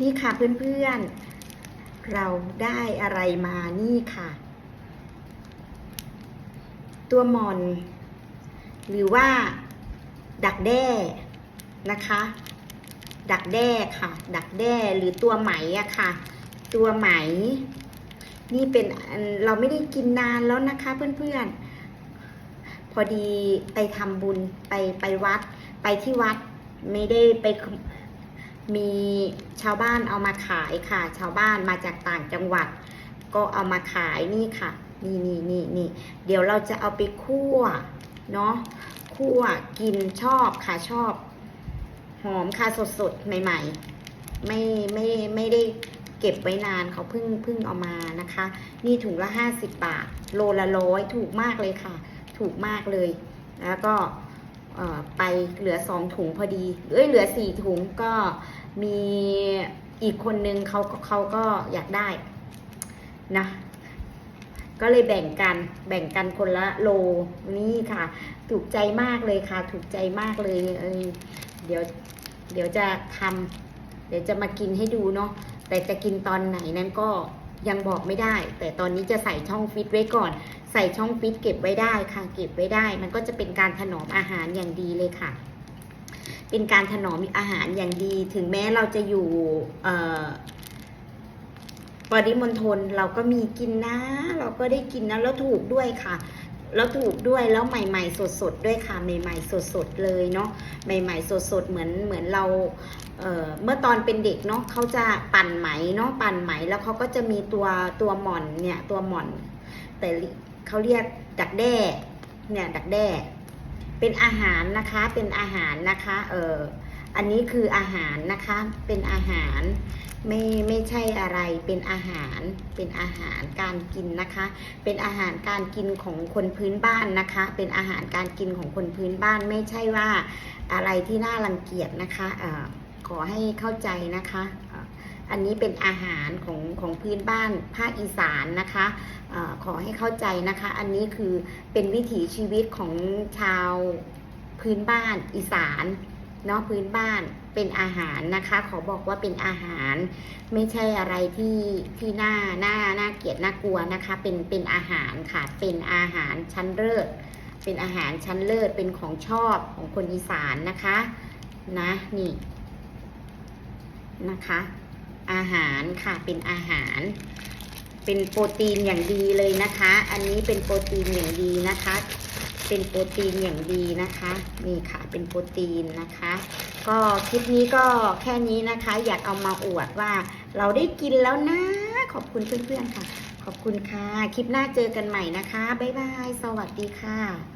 นี่ค่ะเพื่อนๆ เราได้อะไรมานี่ค่ะ ตัวมอน หรือว่า ดักแด้นะคะ ดักแด้ค่ะ ดักแด้หรือตัวไหมอะค่ะ ตัวไหม นี่เป็นเราไม่ได้กินนานแล้วนะคะ เพื่อนๆ พอดีไปทำบุญไปไปวัด ไปที่วัดไม่ได้ไป มีชาวบ้านเอามาขายค่ะ ชาวบ้านมาจากต่างจังหวัด ก็เอามาขายนี่ค่ะ นี่นี่นี่นี่เดี๋ยวเราจะเอาไปคั่วเนาะคั่วกินชอบค่ะชอบ หอมค่ะสดสดๆ ใหม่ ๆ ไม่ไม่ไม่ได้เก็บไว้นานเขาเพิ่งเพิ่งเอามานะคะ นี่ถุงละห้าสิบบาท โลละร้อยถูกมากเลยค่ะ ถูกมากเลย แล้วก็ไปเหลือสองถุงพอดีเอ้ยเหลือสี่ถุงก็ มีอีกคนนึงเขาเขาก็อยากได้นะ ก็เลยแบ่งกันแบ่งกันคนละโลนี่ค่ะ ถูกใจมากเลยค่ะ ถูกใจมากเลยเออเดี๋ยวเดี๋ยวจะทำเดี๋ยวจะมากินให้ดูเนาะแต่จะกินตอนไหนนั้นก็ยังบอกไม่ได้ แต่ตอนนี้จะใส่ช่องฟิตไว้ก่อน ใส่ช่องฟิตเก็บไว้ได้ค่ะ เก็บไว้ได้ มันก็จะเป็นการถนอมอาหารอย่างดีเลยค่ะ เป็นการถนอมอาหารอย่างดี ถึงแม้เราจะอยู่ปริมณฑลเราก็มีกินนะ เราก็ได้กินนะแล้วถูกด้วยค่ะ แล้วถูกด้วยแล้วใหม่ ๆ สดๆด้วยค่ะ ใหม่ ๆ สดๆเลยเนาะใหม่ ๆ สดๆเหมือนเหมือนเราเเมื่อตอนเป็นเด็กเนาะเขาจะปั่นไหมเนาะปั่นไหมแล้วเขาก็จะมีตัวตัวหม่อนเนี่ยตัวหม่อน แต่เขาเรียกดักแด้เนี่ยดักแด้ เป็นอาหารนะคะ เป็นอาหารนะคะ เอออันนี้คืออาหารนะคะ เป็นอาหาร ไม่ไม่ใช่อะไร เป็นอาหาร เป็นอาหารการกินนะคะ เป็นอาหารการกินของคนพื้นบ้านนะคะ เป็นอาหารการกินของคนพื้นบ้าน ไม่ใช่ว่าอะไรที่น่ารังเกียจนะคะ เออขอให้เข้าใจนะคะ อันนี้เป็นอาหารของของพื้นบ้านภาคอีสานนะคะอขอให้เข้าใจนะคะ อันนี้คือเป็นวิถีชีวิตของชาวพื้นบ้านอีสานเนาะพื้นบ้านเป็นอาหารนะคะ ขอบอกว่าเป็นอาหาร ไม่ใช่อะไรที่ที่น่าน่าน่าเกลียดน่ากลัวนะคะ เป็นเป็นอาหารค่ะ เป็นอาหารชั้นเลิศเป็นอาหารชั้นเลิศเป็นของชอบของคนอีสานนะคะ นะนี่นะคะ อาหารค่ะเป็นอาหาร เป็นโปรตีนอย่างดีเลยนะคะ อันนี้เป็นโปรตีนอย่างดีนะคะ เป็นโปรตีนอย่างดีนะคะนี่ค่ะเป็นโปรตีนนะคะ ก็คลิปนี้ก็แค่นี้นะคะ อยากเอามาอวดว่าเราได้กินแล้วนะ ขอบคุณเพื่อนๆค่ะ ขอบคุณค่ะ คลิปหน้าเจอกันใหม่นะคะบ๊ายบายสวัสดีค่ะ